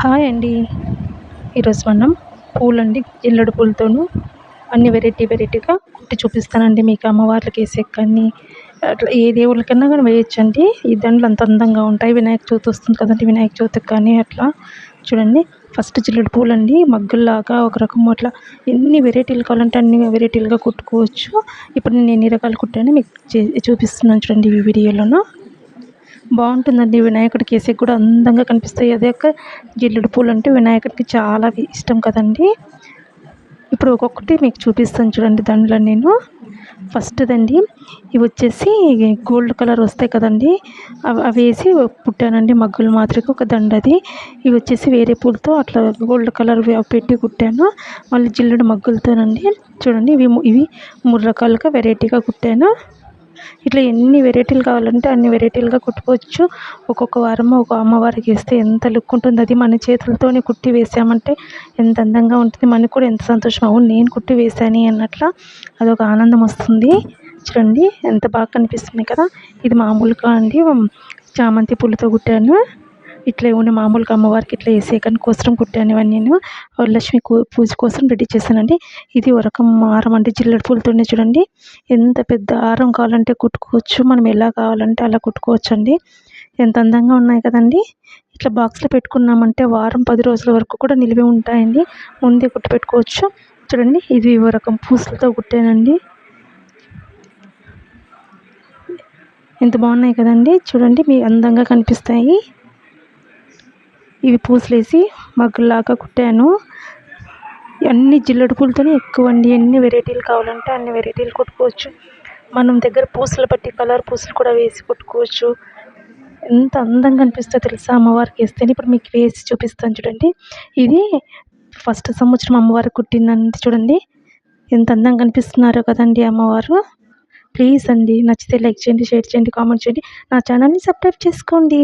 Hi అండి. ఈరోజు మనం పూలండి ఎల్లడి పూలతోను అన్ని వెరైటీ వెరైటీగా కుట్టి చూపిస్తానండి మీకు అమ్మవార్లకి వేసే కానీ అట్లా ఏ దేవుళ్ళకన్నా కానీ వేయొచ్చండి. ఈ దండలు అంత అందంగా ఉంటాయి. వినాయక చవితి వస్తుంది కదండి వినాయక చవితికి కానీ అట్లా. చూడండి ఫస్ట్ చిల్లడి పూలండి. మగ్గుల్లాగా ఒక రకం అట్లా ఎన్ని వెరైటీలు కావాలంటే అన్ని వెరైటీలుగా కుట్టుకోవచ్చు. ఇప్పుడు నేను ఎన్ని రకాలు కుట్టానో మీకు చూపిస్తున్నాను చూడండి ఈ వీడియోలోనూ. బాగుంటుందండి. వినాయకుడికి వేసేకి కూడా అందంగా కనిపిస్తాయి. అదే ఒక జిల్లుడు పూలు అంటే వినాయకుడికి చాలా ఇష్టం కదండి. ఇప్పుడు ఒక్కొక్కటి మీకు చూపిస్తాను చూడండి దండలు నేను. ఫస్ట్దండి ఇవి వచ్చేసి గోల్డ్ కలర్ వస్తాయి కదండి. అవి అవి వేసి కుట్టానండి మగ్గులు మాదిరిగా ఒక దండ అది. ఇవి వచ్చేసి వేరే పూలతో అట్లా గోల్డ్ కలర్ పెట్టి కుట్టాను. మళ్ళీ జిల్లుడు మగ్గులతోనండి చూడండి ఇవి ఇవి మూడు రకాలుగా వెరైటీగా కుట్టాను. ఇట్లా ఎన్ని వెరైటీలు కావాలంటే అన్ని వెరైటీలుగా కుట్టుకోవచ్చు. ఒక్కొక్క వారము ఒక అమ్మవారికి వేస్తే ఎంత లుక్ ఉంటుంది అది మన చేతులతోనే కుట్టి వేసామంటే ఎంత అందంగా ఉంటుంది. మనకు కూడా ఎంత సంతోషం. అవును నేను కుట్టి వేశాను అన్నట్ల అదొక ఆనందం వస్తుంది. చూడండి ఎంత బాగా కనిపిస్తుంది కదా. ఇది మామూలుగా అండి చామంతి పూలతో కుట్టాను. ఇట్లా ఉన్న మామూలుగా అమ్మవారికి ఇట్లా వేసే కానీ కోసం కుట్టాను ఇవన్నీ నేను వరలక్ష్మి పూజ కోసం రెడీ చేశానండి. ఇది ఒక రకం హారం అంటే జిల్లెడు పూలతోనే చూడండి. ఎంత పెద్ద హారం కావాలంటే కుట్టుకోవచ్చు మనం ఎలా కావాలంటే అలా కుట్టుకోవచ్చు అండి ఎంత అందంగా ఉన్నాయి కదండి. ఇట్లా బాక్స్లో పెట్టుకున్నామంటే వారం పది రోజుల వరకు కూడా నిలివి ఉంటాయండి. ముందే కుట్టి పెట్టుకోవచ్చు చూడండి ఇది ఒక రకం పూసలతో కుట్టానండి. ఎంత బాగున్నాయి కదండి. చూడండి మీ అందంగా కనిపిస్తాయి. ఇవి పూసలేసి మగ్గులాగా కుట్టాను. అన్ని జిల్లెడు పూలతోనే ఎక్కువ అండి. ఎన్ని వెరైటీలు కావాలంటే అన్ని వెరైటీలు కుట్టుకోవచ్చు. మనం దగ్గర పూసలు బట్టి కలర్ పూసలు కూడా వేసి కుట్టుకోవచ్చు. ఎంత అందంగా అనిపిస్తుందో తెలుసా అమ్మవారికి వేస్తేనే. ఇప్పుడు మీకు వేసి చూపిస్తాను చూడండి. ఇది ఫస్ట్ సంవత్సరం అమ్మవారికి కుట్టిందండి చూడండి. ఎంత అందంగా కనిపిస్తున్నారో కదండి అమ్మవారు. ప్లీజ్ అండి నచ్చితే లైక్ చేయండి షేర్ చేయండి కామెంట్ చేయండి. నా ఛానల్ని సబ్స్క్రైబ్ చేసుకోండి.